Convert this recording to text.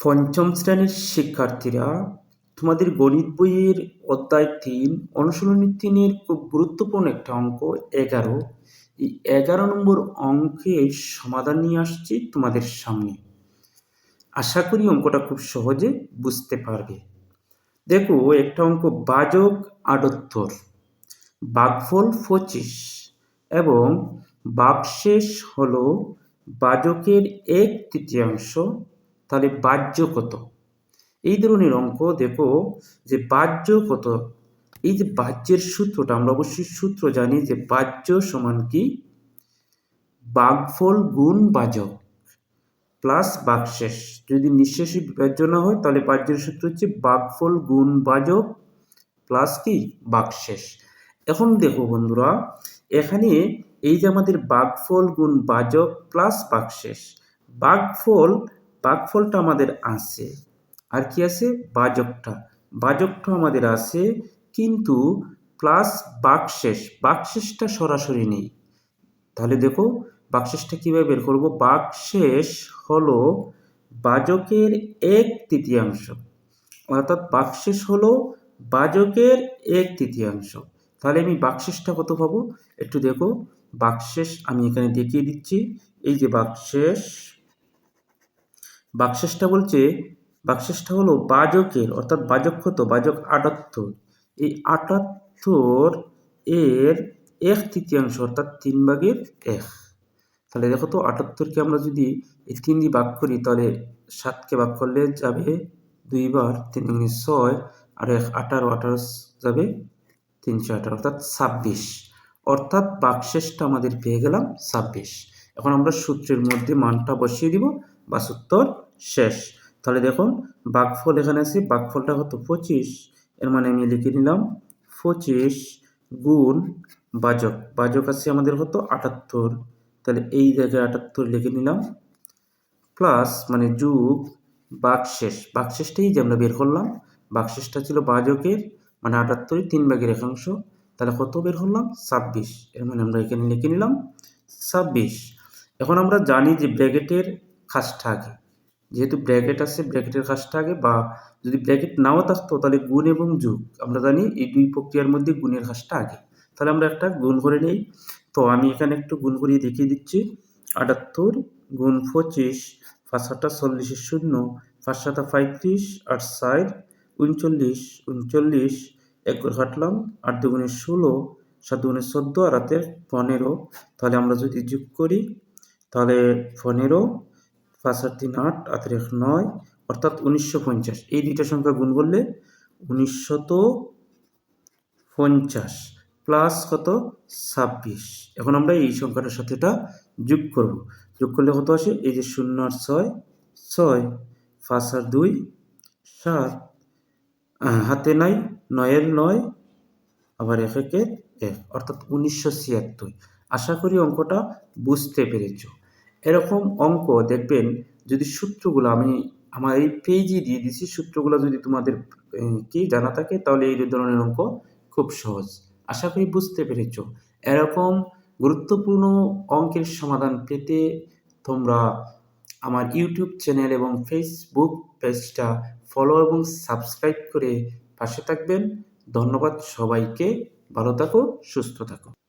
পঞ্চম শ্রেণির শিক্ষার্থীরা তোমাদের গণিত বইয়ের অধ্যায় তিন অনুশীলনী তিনের খুব গুরুত্বপূর্ণ একটা অঙ্ক, এগারো। এই এগারো নম্বর অঙ্কের সমাধান নিয়ে আসছি তোমাদের সামনে। আশা করি অঙ্কটা খুব সহজে বুঝতে পারবে। দেখো, একটা অঙ্ক বাজক আটাত্তর বাঘফল পঁচিশ এবং বাকশেষ হলো বাজকের এক তৃতীয়াংশ তাহলে বাহ্য কত? এই ধরনের অঙ্ক দেখো যে বাহ্য কত? এই যে বাহ্যের সূত্রটা, আমরা অবশ্যই সূত্র জানি যে বাহ্য সমান কি? বাঘফল গুণ বাজক প্লাস বাকশেষ। যদি নিঃশেষে বিভাজ্য না হয়, তাহলে বাহ্যের সূত্র হচ্ছে বাঘফল গুণ বাজক প্লাস কি? বাকশেষ। এখন দেখো বন্ধুরা, এখানে এই যে আমাদের বাঘফল গুণ বাজক প্লাস বাকশেষ, বাঘফল বাঘফলটা আমাদের আছে। আর কি আছে? বাজকটা। বাজকটা আমাদের আছে, কিন্তু প্লাস বাকশেষ। বাকশেষটা সরাসরি নেই। তাহলে দেখো, বাকশেষটা কীভাবে বের করব? বাকশেষ হলো বাজকের এক তৃতীয়াংশ। অর্থাৎ বাকশেষ হলো বাজকের এক তৃতীয়াংশ। তাহলে আমি বাকশেষটা কত পাবো? একটু দেখো। বাকশেষ আমি এখানে দেখিয়ে দিচ্ছি। এই যে বাকশেষ বাকশেষটা বলছে বাকশেষটা হলো বাজকের, অর্থাৎ বাজক কত বাজক আটাত্তর। এই আটাত্তর এর এক তৃতীয়াংশ, অর্থাৎ তিন ভাগের এক। তাহলে দেখো তো, আটাত্তরকে আমরা যদি এই তিন দিয়ে ভাগ করি, তাহলে সাতকে ভাগ করলে যাবে দুইবার তিন মিনিট ছয়, আর এক আঠারো আঠারো যাবে তিনশো আঠারো, অর্থাৎ ছাব্বিশ। অর্থাৎ বাকশেষটা আমাদের পেয়ে গেলাম ছাব্বিশ। এখন আমরা সূত্রের মধ্যে মানটা বসিয়ে দিব, বা সূত্র শেষ। তাহলে দেখুন বাঘফল এখানে আছে বাঘফলটা কত? পঁচিশ। এর মানে আমি লিখে নিলাম, পঁচিশ গুণ বাজক। বাজক আছে আমাদের কত? আটাত্তর। তাহলে এই জায়গায় আটাত্তর লিখে নিলাম, প্লাস মানে যুগ বাকশেষ। বাকশেষটাই যে আমরা বের করলাম, বাকশেষটা ছিল বাজকের মানে আটাত্তরই তিন ভাগের একাংশ। তাহলে কত বের করলাম? ছাব্বিশ। এর মানে আমরা এখানে লিখে নিলাম, ছাব্বিশ। এখন আমরা জানি যে ব্র্যাকেটের খাসটা আগে। যেহেতু ব্র্যাকেট আছে, ব্র্যাকেটের কাজটা আগে বা যদি ব্র্যাকেট নাও থাকতো, তাহলে গুণ এবং যুগ। আমরা জানি এই দুই প্রক্রিয়ার মধ্যে গুণের খাসটা আগে। তাহলে আমরা একটা গুণ করে নিই। তো আমি এখানে একটু গুণ করিয়ে দেখিয়ে দিচ্ছি। আটাত্তর গুণ পঁচিশ, পাঁচ সাতটা চল্লিশের শূন্য, পাঁচ সাতটা পঁয়ত্রিশ, আট ষাট, উনচল্লিশ উনচল্লিশ, এক করে আট দুগুণে ষোলো, সাত দুগুণে চোদ্দ, আর রাতের পনেরো। তাহলে আমরা যদি যোগ করি তাহলে পনেরো পাঁচ আট তিন আট আটের এক নয়, অর্থাৎ উনিশশো পঞ্চাশ। এই দুইটা সংখ্যা গুণ করলে উনিশশত পঞ্চাশ প্লাস কত? ছাব্বিশ। এখন আমরা এই সংখ্যাটার সাথে এটা যোগ করব। যোগ করলে কত আসে? এই যে শূন্য আর ছয় ছয়, পাঁচ আর দুই, সাত। হাতে নাই, নয়ের নয়, আবার এক একের এক, অর্থাৎ উনিশশো ছিয়াত্তর। আশা করি অঙ্কটা বুঝতে পেরেছ। এরকম অঙ্ক দেখবেন যদি সূত্রগুলো আমি আমার এই পেজে দিয়ে দিছি, সূত্রগুলো যদি তোমাদের কি জানা থাকে, তাহলে এই ধরনের অঙ্ক খুব সহজ। আশা করি বুঝতে পেরেছ। এরকম গুরুত্বপূর্ণ অঙ্কের সমাধান পেতে তোমরা আমার ইউটিউব চ্যানেল এবং ফেসবুক পেজটা ফলো এবং সাবস্ক্রাইব করে পাশে থাকবেন। ধন্যবাদ সবাইকে। ভালো থাকো, সুস্থ থাকো।